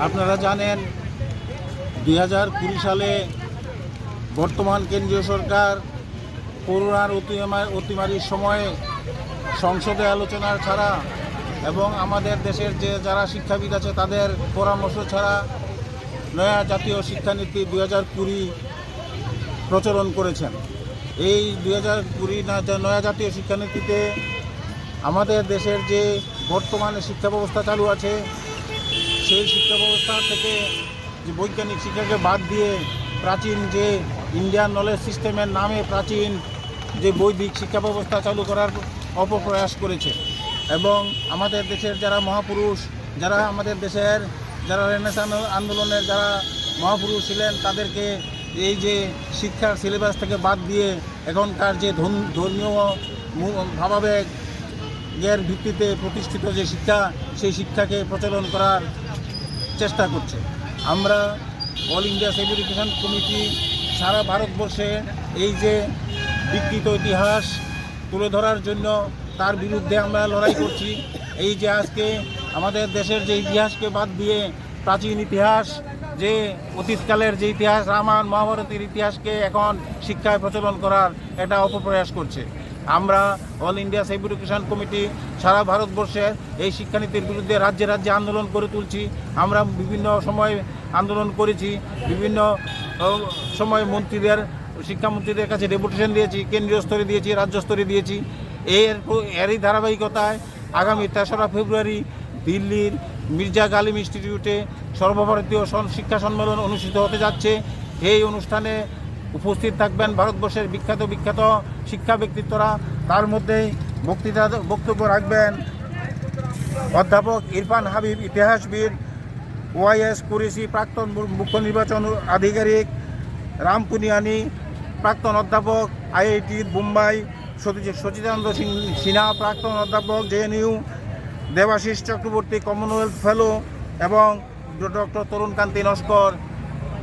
আপনারা জানেন, দুই হাজার কুড়ি সালে বর্তমান কেন্দ্রীয় সরকার করোনার অতিমা- অতিমারির সময়ে সংসদে আলোচনা ছাড়া এবং আমাদের দেশের যে যারা শিক্ষাবিদ আছে, তাদের পরামর্শ ছাড়া নয়া জাতীয় শিক্ষানীতি দুই হাজার কুড়ি প্রচলন করেছেন। এই দুই হাজার কুড়ি নয়া জাতীয় শিক্ষানীতিতে আমাদের দেশের যে বর্তমানে শিক্ষা ব্যবস্থা চালু আছে সেই শিক্ষা ব্যবস্থা থেকে যে বৈজ্ঞানিক শিক্ষাকে বাদ দিয়ে প্রাচীন যে ইন্ডিয়ান নলেজ সিস্টেমের নামে প্রাচীন যে বৈদিক শিক্ষা ব্যবস্থা চালু করার অপপ্রয়াস করেছে। এবং আমাদের দেশের যারা মহাপুরুষ, যারা আমাদের দেশের যারা রেনেসান আন্দোলনের যারা মহাপুরুষ ছিলেন, তাদেরকে এই যে শিক্ষার সিলেবাস থেকে বাদ দিয়ে এখনকার যে ধর্মীয় মু- ভাবাবেগ ভিত্তিতে প্রতিষ্ঠিত যে শিক্ষা, সেই শিক্ষাকে প্রচলন করার চেষ্টা করছে। আমরা অল ইন্ডিয়া সেভ কমিটি সারা ভারতবর্ষে এই যে বিকৃত ইতিহাস তুলে ধরার জন্য তার বিরুদ্ধে আমরা লড়াই করছি। এই যে আজকে আমাদের দেশের যে ইতিহাসকে বাদ দিয়ে প্রাচীন ইতিহাস, যে অতীতকালের যে ইতিহাস, রামায়ণ, মহাভারতের ইতিহাসকে এখন শিক্ষায় প্রচলন করার এটা অপপ্রয়াস করছে। আমরা all India save education committee সারা ভারতবর্ষের এই শিক্ষানীতির বিরুদ্ধে রাজ্যে রাজ্যে আন্দোলন করে তুলছি। আমরা বিভিন্ন সময় আন্দোলন করেছি, বিভিন্ন সময় মন্ত্রীদের, শিক্ষামন্ত্রীদের কাছে ডেপুটেশন দিয়েছি, কেন্দ্রীয় স্তরে দিয়েছি, রাজ্য স্তরে দিয়েছি। এর এরই ধারাবাহিকতায় আগামী তেসরা ফেব্রুয়ারি দিল্লির মির্জা গালিম ইনস্টিটিউটে সর্বভারতীয় সন- শিক্ষা সম্মেলন অনুষ্ঠিত হতে যাচ্ছে। এই অনুষ্ঠানে উপস্থিত থাকবেন ভারতবর্ষের বিখ্যাত বিখ্যাত শিক্ষা ব্যক্তিত্বরা তার মধ্যেই বক্তৃতা বক্তব্য রাখবেন। অধ্যাপক ইরফান হাবিব, ইতিহাসবিদ, ওয়াইএস কুরেশি, প্রাক্তন মুখ্য নির্বাচন আধিকারিক রাম পুনিয়ানি প্রাক্তন অধ্যাপক আইআইটি মুম্বাই সতী- সচিদানন্দ সিং- সিনহা, প্রাক্তন অধ্যাপক JNU, Debashish Chakraborty, commonwealth fellow এবং ডক্টর তরুণকান্তি নস্কর,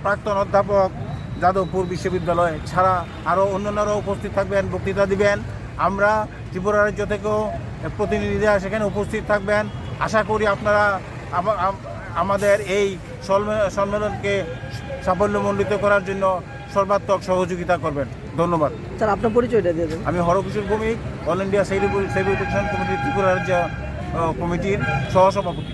প্রাক্তন অধ্যাপক যাদবপুর বিশ্ববিদ্যালয় ছাড়া আরও অন্যান্যরাও উপস্থিত থাকবেন বক্তৃতা দিবেন। আমরা ত্রিপুরা রাজ্য থেকেও প্রতিনিধিরা সেখানে উপস্থিত থাকবেন। আশা করি আপনারা আমাদের এই সম্মেলনকে সাফল্যমণ্ডিত করার জন্য সর্বাত্মক সহযোগিতা করবেন। ধন্যবাদ। স্যার আপনার পরিচয়টা দিয়ে দেন আমি Harakishore Bhowmik all India education committee Tripura রাজ্য কমিটির সহসভাপতি।